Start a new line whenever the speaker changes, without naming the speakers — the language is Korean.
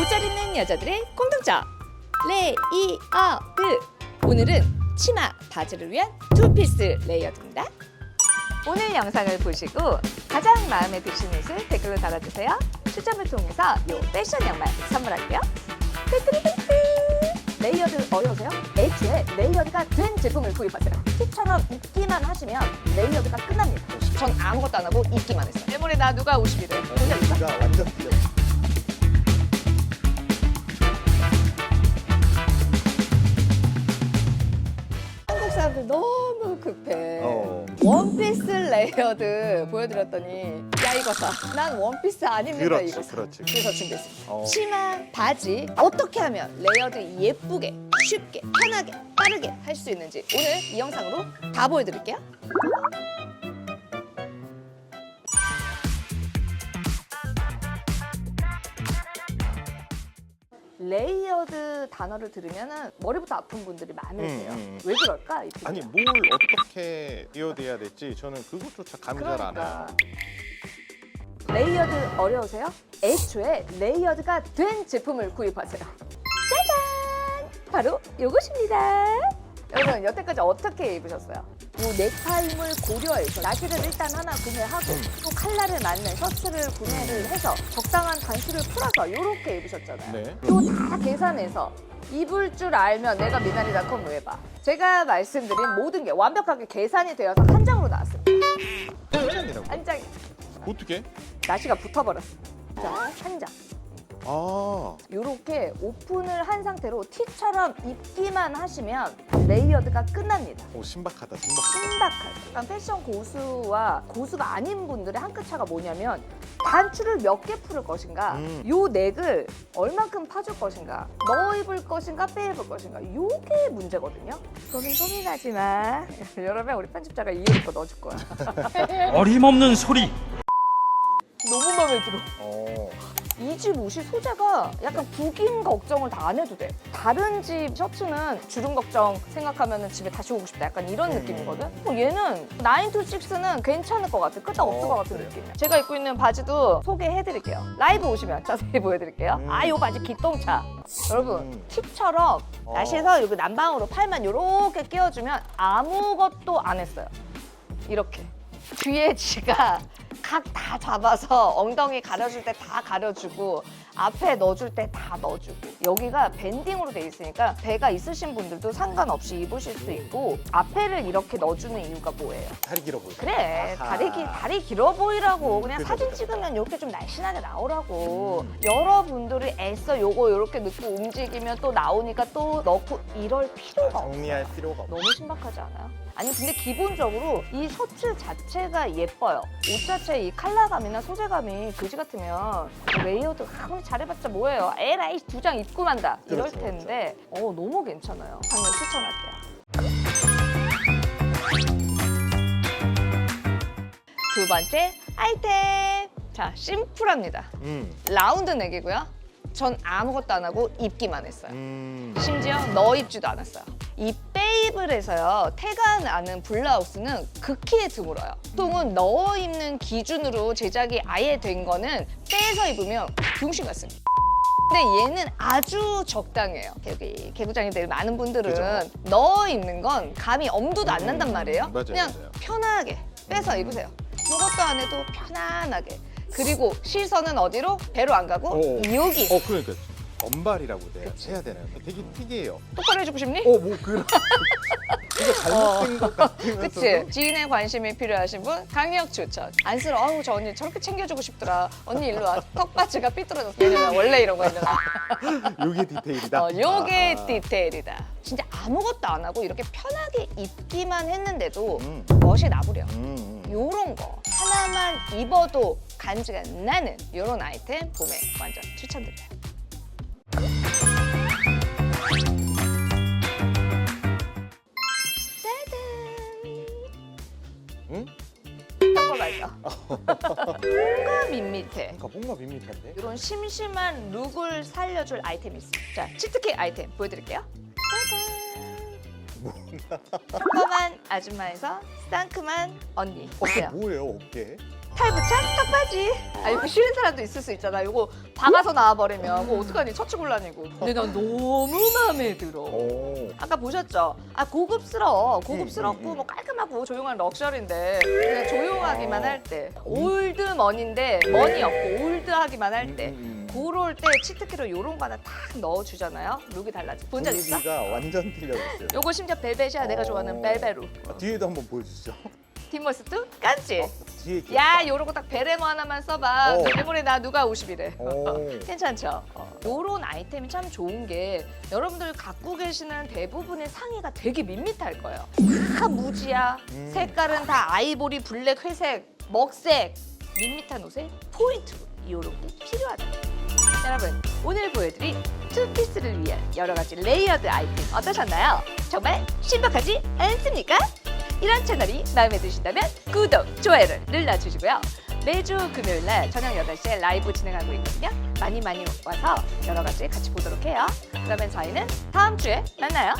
옷잘 입는 여자들의 공통점. 레이어드 오늘은 치마 바지를 위한 투피스 레이어드입니다. 오늘 영상을 보시고 가장 마음에 드시는 옷을 댓글로 달아주세요. 추첨을 통해서 요 패션 양말 선물할게요. 띠띠리띠띠. 레이어드 어려우세요? 애초에 레이어드가 된 제품을 구입하세요. 티처럼 입기만 하시면 레이어드가 끝납니다. 전 아무것도 안 하고 입기만 했어요. 일몰에 나 누가 50일을 보셨어?
가 완전
사람들 너무 급해.
어.
원피스 레이어드 보여드렸더니 야 이거 사. 난 원피스 아닙니다
그렇지,
이거 사.
그렇지.
그래서 준비했습니다.
어.
치마, 바지 어떻게 하면 레이어드 예쁘게, 쉽게, 편하게, 빠르게 할 수 있는지 오늘 이 영상으로 다 보여드릴게요. 레이어드 단어를 들으면 머리부터 아픈 분들이 많으세요.
음, 음.
왜 그럴까? 이
아니 뭘 어떻게 이어돼야 될지 저는 그것조차 감이 잘안
그러니까.
해요.
레이어드 어려우세요? 애초에 레이어드가 된 제품을 구입하세요. 짜잔! 바로 이것입니다. 여러분 여태까지 어떻게 입으셨어요? 이 넥타임을 고려해서 나시를 일단 하나 구매하고
음.
또 칼라를 맞는 셔츠를 구매를 해서 적당한 단추를 풀어서 이렇게 입으셨잖아요.
네.
이거 다 계산해서 입을 줄 알면 내가 미나리닷컴 왜 봐? 제가 말씀드린 모든 게 완벽하게 계산이 되어서 한 장으로 나왔습니다.
한 장이라고.
한 장.
어떻게?
나시가 붙어버렸어. 자, 한 장.
아.
이렇게 오픈을 한 상태로 티처럼 입기만 하시면 레이어드가 끝납니다.
오 신박하다 신박.
신박하죠. 그러니까 패션 고수와 고수가 아닌 분들의 한 끗 차가 뭐냐면 단추를 몇 개 풀을 것인가,
음.
요 넥을 얼만큼 파줄 것인가, 넣어 입을 것인가, 빼 입을 것인가, 요게 문제거든요. 소민 소민하지 마. 여러분 우리 편집자가 이옷거 넣어줄 거야.
어림없는 소리
너무 마음에 들어.
어.
이 집 옷이 소재가 약간 구김 걱정을 다 안 해도 돼. 다른 집 셔츠는 주름 걱정 생각하면 집에 다시 오고 싶다. 약간 이런
음.
느낌이거든. 어, 얘는 9 to 6는 괜찮을 것 같아. 끄떡 없을
어,
것 같은
그래요?
느낌이야. 제가 입고 있는 바지도 소개해드릴게요. 라이브 오시면 자세히 보여드릴게요.
음.
아, 요 바지 기똥차. 여러분,
음.
팁처럼
어.
여기 난방으로 팔만 이렇게 끼워주면 아무것도 안 했어요. 이렇게. 뒤에 지가 각 다 잡아서 엉덩이 가려줄 때 다 가려주고 앞에 넣어줄 때 다 넣어주고 여기가 밴딩으로 돼 있으니까 배가 있으신 분들도 상관없이 입으실 수 있고 앞에를 이렇게 넣어주는 이유가 뭐예요?
다리 길어 보여.
그래
아하.
다리 기 다리 길어 보이라고 그냥
그죠,
사진
그죠.
찍으면 이렇게 좀 날씬하게 나오라고
음.
여러분들이 애써 요거 이렇게 넣고 움직이면 또 나오니까 또 넣고 이럴 필요가 없어
정리할 필요가 없어.
너무 신박하지 않아요? 아니 근데 기본적으로 이 셔츠 자체가 예뻐요. 옷 자체 의이 컬러감이나 소재감이 그지 같으면 레이어드 아무리 잘해봤자 뭐예요? 에라이 두장 입고 만다 이럴
그렇죠,
텐데 어 너무 괜찮아요. 방금 추천할게요. 두 번째 아이템. 자 심플합니다.
음.
라운드 넥이고요. 전 아무것도 안 하고 입기만 했어요.
음.
심지어 넣어 입지도 않았어요. 이 페이블에서요 태가 나는 블라우스는 극히에 드물어요. 보통은 넣어 입는 기준으로 제작이 아예 된 거는 빼서 입으면 병신 같습니다. 근데 얘는 아주 적당해요. 여기 개구장이들 많은 분들은
그죠.
넣어 입는 건 감이 엄두도 안 난단 말이에요.
음, 맞아요,
그냥
맞아요.
편하게 빼서 입으세요. 아무것도 안 해도 편안하게. 그리고 시선은 어디로? 배로 안 가고
어.
여기.
어 그러니까 엄발이라고 내가
그치.
해야 되나요? 되게 특이해요.
똑바로 해주고 싶니?
어 뭐 그런. 이거 잘못된 것 같으면서도.
어. 그치? 지인의 관심이 필요하신 분 강력 추천. 안쓰러워. 아우 저 언니 저렇게 챙겨주고 싶더라. 언니 일로 와. 턱받이가 삐뚤어졌어. 원래 이런 거 있잖아.
요게 디테일이다.
어, 요게
아.
디테일이다. 진짜 아무것도 안 하고 이렇게 편하게 입기만 했는데도
음.
멋이 나부려.
음. 음.
요런 거 하나만 입어도 간지가 나는 요런 아이템 봄에 완전 추천드려요.
응?
평범하죠? 뭔가 밋밋해.
그러니까 뭔가 밋밋한데.
이런 심심한 룩을 살려줄 아이템이 있습니다. 자, 치트키 아이템 보여드릴게요. 평범한 아줌마에서 상큼한 언니.
어,
보세요.
뭐예요 어깨?
탈부착 턱바지. 아 이거 싫은 사람도 있을 수 있잖아. 이거 박아서 나와버리면 그거 어떡하니 처치곤란이고. 근데 난 너무 마음에 들어.
오.
아까 보셨죠? 아 고급스러워. 고급스럽고
음, 음, 음.
뭐 깔끔하고 조용한 럭셔리인데 그냥 조용하기만 할 때. 올드 머니인데 머니 없고 올드하기만 할 때.
음, 음.
그럴 때 치트키로 이런 거 하나 탁 넣어주잖아요. 룩이 달라져. 본적 있어?
분위기가 완전 틀려졌어요.
요거 심지어 벨벳이야. 내가 좋아하는
어.
벨베루.
아, 뒤에도 한번 보여주시죠.
뒷모습도 깐지?
어, 뒤에 귀엽다.
야 요런 거 딱 베레모 하나만 써봐.
어.
일본에 나 누가 50이래.
오.
괜찮죠? 요런 아이템이 참 좋은 게 여러분들 갖고 계시는 대부분의 상의가 되게 밋밋할 거예요. 다 무지야.
음.
색깔은 다 아이보리, 블랙, 회색, 먹색. 밋밋한 옷에 포인트로 요런 게 필요하다. 여러분 오늘 보여드린 투피스를 위한 여러 가지 레이어드 아이템 어떠셨나요? 정말 신박하지 않습니까? 이런 채널이 마음에 드신다면 구독, 좋아요를 눌러주시고요. 매주 금요일 날 저녁 8시에 라이브 진행하고 있거든요. 많이 많이 와서 여러 가지 같이 보도록 해요. 그러면 저희는 다음 주에 만나요.